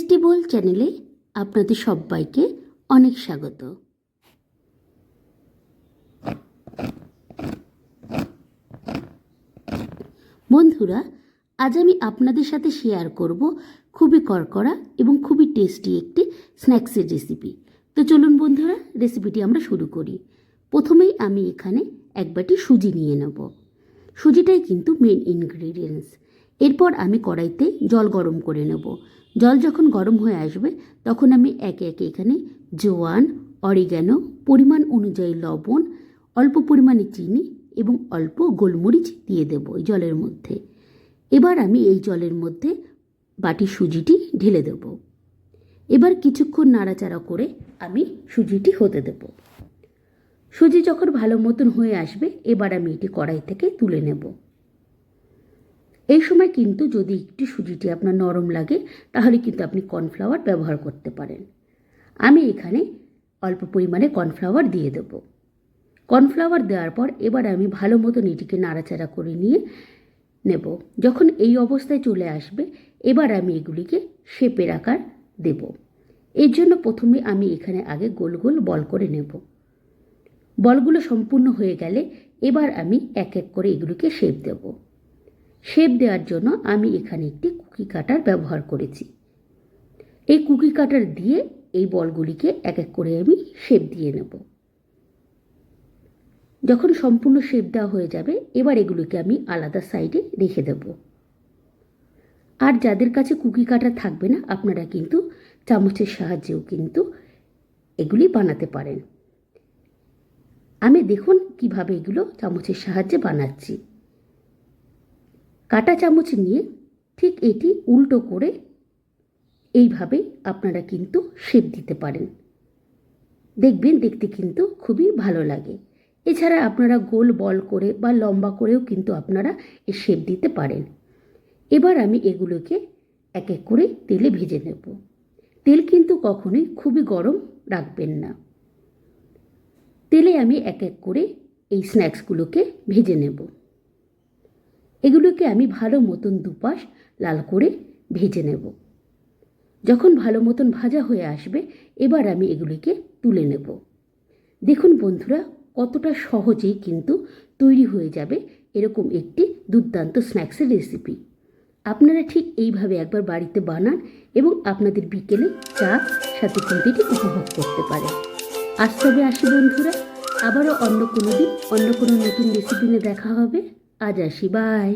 Tasty বোল চ্যানেলে আপনাদের সবাইকে অনেক স্বাগত। বন্ধুরা, আজ আমি আপনাদের সাথে শেয়ার করব খুবই করকরা এবং খুবই টেস্টি একটি স্ন্যাক্সের রেসিপি। তো চলুন বন্ধুরা, রেসিপিটি আমরা শুরু করি। প্রথমেই আমি এখানে এক বাটি সুজি নিয়ে নেব। সুজিটাই কিন্তু মেন ইনগ্রিডিয়েন্টস এরপর আমি কড়াইতে জল গরম করে নেব। জল যখন গরম হয়ে আসবে, তখন আমি একে একে এখানে জোয়ান, অরিগ্যানো, পরিমাণ অনুযায়ী লবণ, অল্প পরিমাণে চিনি এবং অল্প গোলমরিচ দিয়ে দেব এই জলের মধ্যে। এবার আমি এই জলের মধ্যে বাটি সুজিটি ঢেলে দেব। এবার কিছুক্ষণ নাড়াচাড়া করে আমি সুজিটি হতে দেব। সুজি যখন ভালো মতন হয়ে আসবে, এবার আমি এটি কড়াই থেকে তুলে নেব। এই সময় কিন্তু যদি একটু সুজিটি আপনার নরম লাগে, তাহলে কিন্তু আপনি কর্নফ্লাওয়ার ব্যবহার করতে পারেন। আমি এখানে অল্প পরিমাণে কর্নফ্লাওয়ার দিয়ে দেবো। কর্নফ্লাওয়ার দেওয়ার পর এবার আমি ভালো মতন এটিকে নাড়াচাড়া করে নিয়ে নেব। যখন এই অবস্থায় চলে আসবে, এবার আমি এগুলিকে শেপের আকার দেব। এর জন্য প্রথমে আমি এখানে আগে গোল গোল বল করে নেব। বলগুলো সম্পূর্ণ হয়ে গেলে এবার আমি এক এক করে এগুলিকে শেপ দেব। শেপ দেওয়ার জন্য আমি এখানে একটি কুকি কাটার ব্যবহার করেছি। এই কুকি কাটার দিয়ে এই বলগুলিকে এক এক করে আমি শেপ দিয়ে নেব। যখন সম্পূর্ণ শেপ দেওয়া হয়ে যাবে, এবার এগুলোকে আমি আলাদা সাইডে রেখে দেব। আর যাদের কাছে কুকি কাটা থাকবে না, আপনারা কিন্তু চামচের সাহায্যেও কিন্তু এগুলি বানাতে পারেন। আমি দেখুন কীভাবে এগুলো চামচের সাহায্যে বানাচ্ছি। কাটা চামচ নিয়ে ঠিক এটি উল্টো করে এইভাবে আপনারা কিন্তু শেপ দিতে পারেন। দেখবেন দেখতে কিন্তু খুবই ভালো লাগে। এছাড়া আপনারা গোল বল করে বা লম্বা করেও কিন্তু আপনারা এ শেপ দিতে পারেন। এবার আমি এগুলোকে এক এক করে তেলে ভেজে নেব। তেল কিন্তু কখনোই খুবই গরম রাখবেন না। তেলে আমি এক এক করে এই স্ন্যাক্সগুলোকে ভেজে নেব। এগুলোকে আমি ভালো মতন দুপাশ লাল করে ভেজে নেব। যখন ভালো মতন ভাজা হয়ে আসবে, এবার আমি এগুলিকে তুলে নেব। দেখুন বন্ধুরা, কতটা সহজেই কিন্তু তৈরি হয়ে যাবে এরকম একটি দুর্দান্ত স্ন্যাক্সের রেসিপি। আপনারা ঠিক এইভাবে একবার বাড়িতে বানান এবং আপনাদের বিকেলে চা সাথে এটি উপভোগ করতে পারেন। আজ তবে আসি বন্ধুরা, আবারও অন্য কোনো দিন, অন্য কোনো নতুন রেসিপি নিয়ে দেখা হবে। আজ আসি বাই